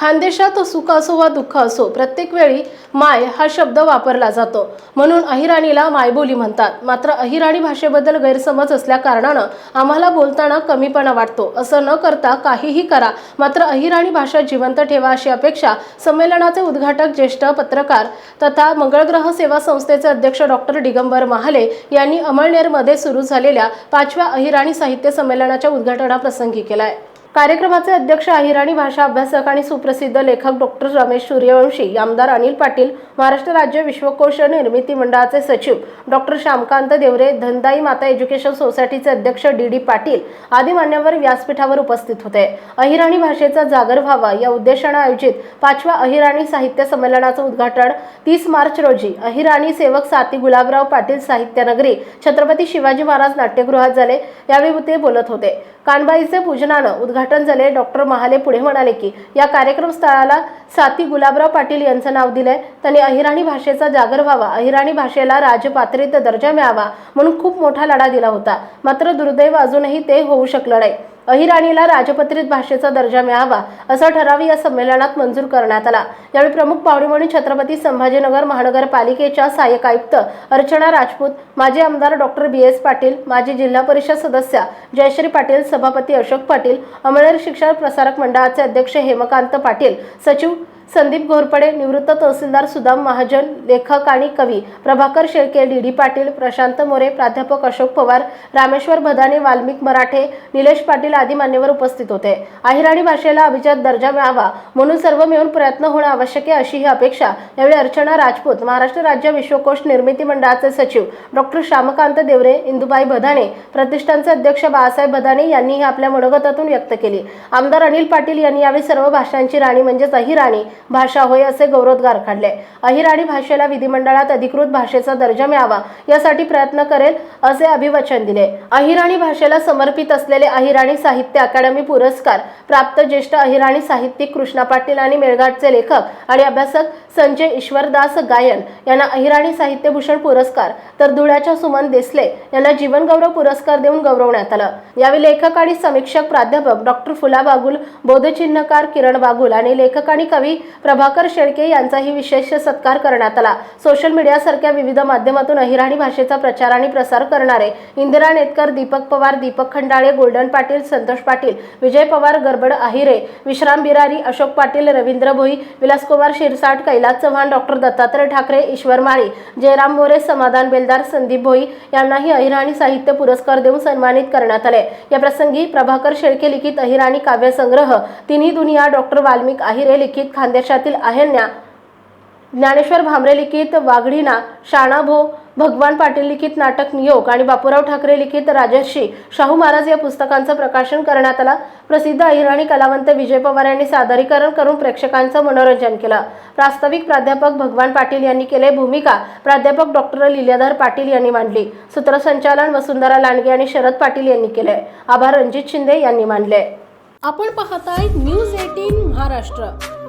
खानदेशात सुख असो वा दुःख असो प्रत्येक वेळी माय हा शब्द वापरला जातो. म्हणून अहिराणीला मायबोली म्हणतात. मात्र अहिराणी भाषेबद्दल गैरसमज असल्या कारणानं आम्हाला बोलताना कमीपणा वाटतो. असं न करता काहीही करा. मात्र अहिराणी भाषा जिवंत ठेवा अशी अपेक्षा संमेलनाचे उद्घाटक ज्येष्ठ पत्रकार तथा मंगळग्रह सेवा संस्थेचे अध्यक्ष डॉक्टर दिगंबर महाले यांनी अमळनेरमध्ये सुरू झालेल्या पाचव्या अहिराणी साहित्य संमेलनाच्या उद्घाटनाप्रसंगी केलाय. कार्यक्रमाचे अध्यक्ष अहिराणी भाषा अभ्यासक आणि सुप्रसिद्ध लेखक डॉक्टर रमेश सूर्यवंशी आमदार अनिल पाटील महाराष्ट्र राज्य विश्वकोश निर्मिती मंडळाचे सचिव डॉक्टर श्यामकांत देवरे धनदाई माता एज्युकेशन सोसायटीचे अध्यक्ष डी डी पाटील आदी मान्यवर व्यासपीठावर उपस्थित होते. अहिराणी भाषेचा जागर व्हावा या उद्देशानं आयोजित पाचव्या अहिराणी साहित्य संमेलनाचं उद्घाटन तीस मार्च रोजी अहिराणी सेवक साती गुलाबराव पाटील साहित्यनगरी छत्रपती शिवाजी महाराज नाट्यगृहात झाले. यावेळी ते बोलत होते. कानबाईचे पूजनानं उद्घाटन झाले. डॉक्टर महाले पुढे म्हणाले की या कार्यक्रम स्थळाला साती गुलाबराव पाटील यांचं नाव दिलंय. त्यांनी अहिराणी भाषेचा जागर व्हावा. अहिराणी भाषेला राजपात्रित दर्जा मिळावा म्हणून खूप मोठा लढा दिला होता. मात्र दुर्दैव अजूनही ते होऊ शकलं नाही. अहिराणीला राजपत्रित भाषेचा दर्जा मिळावा असा ठराव या संमेलनात मंजूर करण्यात आला. यावेळी प्रमुख पाहुणे म्हणून छत्रपती संभाजीनगर महानगरपालिकेच्या सहाय्यक आयुक्त अर्चना राजपूत माजी आमदार डॉक्टर बी एस पाटील माजी जिल्हा परिषद सदस्या जयश्री पाटील सभापती अशोक पाटील अमळनेर शिक्षण प्रसारक मंडळाचे अध्यक्ष हेमकांत पाटील सचिव संदीप घोरपडे निवृत्त तहसीलदार सुदाम महाजन लेखक आणि कवी प्रभाकर शेळके डी डी पाटील प्रशांत मोरे प्राध्यापक अशोक पवार रामेश्वर भदाने वाल्मिक मराठे निलेश पाटील आदी मान्यवर उपस्थित होते. अहिराणी भाषेला अभिजात दर्जा मिळावा म्हणून सर्व मिळून प्रयत्न होणं आवश्यक आहे अशी ही अपेक्षा यावेळी अर्चना राजपूत महाराष्ट्र राज्य विश्वकोश निर्मिती मंडळाचे सचिव डॉक्टर श्यामकांत देवरे इंदुबाई भदाने प्रतिष्ठानचे अध्यक्ष बाळासाहेब भदाने यांनीही आपल्या मनोगतातून व्यक्त केली. आमदार अनिल पाटील यांनी यावेळी सर्व भाषांची राणी म्हणजेच अहिराणी भाषा होय असे गौरवोद्गार काढले. अहिराणी भाषेला विधिमंडळात अधिकृत भाषेचा दर्जा मिळावा यासाठी प्रयत्न करेल असे अभिवचन दिले. अहिराणी भाषेला समर्पित असलेले अहिराणी साहित्य अकादमी पुरस्कार प्राप्त ज्येष्ठ अहिराणी साहित्यिक कृष्णा पाटील आणि मेळघाटचे लेखक आणि अभ्यासक संजय ईश्वरदास गायन यांना अहिराणी साहित्यभूषण पुरस्कार तर धुळ्याच्या सुमन देसले यांना जीवनगौरव पुरस्कार देऊन गौरवण्यात आलं. यावेळी लेखक आणि समीक्षक प्राध्यापक डॉक्टर फुला बागुल बोधचिन्हकार किरण बागुल आणि लेखक आणि कवी प्रभाकर शेळके यांचाही विशेष सत्कार करण्यात आला. सोशल मीडियासारख्या विविध माध्यमातून अहिराणी भाषेचा प्रचार आणि प्रसार करणारे इंदिरा नेतकर दीपक पवार दीपक खंडाळे गोल्डन पाटील संतोष पाटील विजय पवार गरबड आहिरे विश्राम बिरारी अशोक पाटील रवींद्र भोई विलासकुमार शिरसाट कैलास चव्हाण डॉक्टर दत्तात्रय ठाकरे ईश्वर माळी जयराम मोरे समाधान बेलदार संदीप भोई यांनाही अहिराणी साहित्य पुरस्कार देऊन सन्मानित करण्यात आले. या प्रसंगी प्रभाकर शेळके लिखित अहिराणी काव्यसंग्रह तिन्ही दुनिया डॉक्टर वाल्मिक आहिरे लिखित खानदेशातील अहन्या ज्ञानेश्वर भामरे लिखित वाघडीना शाणाभो भगवान पाटील लिखित नाटक नियोग आणि बापूराव ठाकरे लिखित राजर्षी शाहू महाराज या पुस्तकांचं प्रकाशन करण्यात आलं. प्रसिद्ध अहिराणी कलावंत विजय पवार यांनी सादरीकरण करून प्रेक्षकांचं मनोरंजन केलं. प्रास्ताविक प्राध्यापक भगवान पाटील यांनी केले भूमिका प्राध्यापक डॉक्टर लिल्याधर पाटील यांनी मांडली. सूत्रसंचालन वसुंधरा लांडगे आणि शरद पाटील यांनी केले. आभार रणजित शिंदे यांनी मांडले. आपण पाहताय न्यूज एटीन महाराष्ट्र.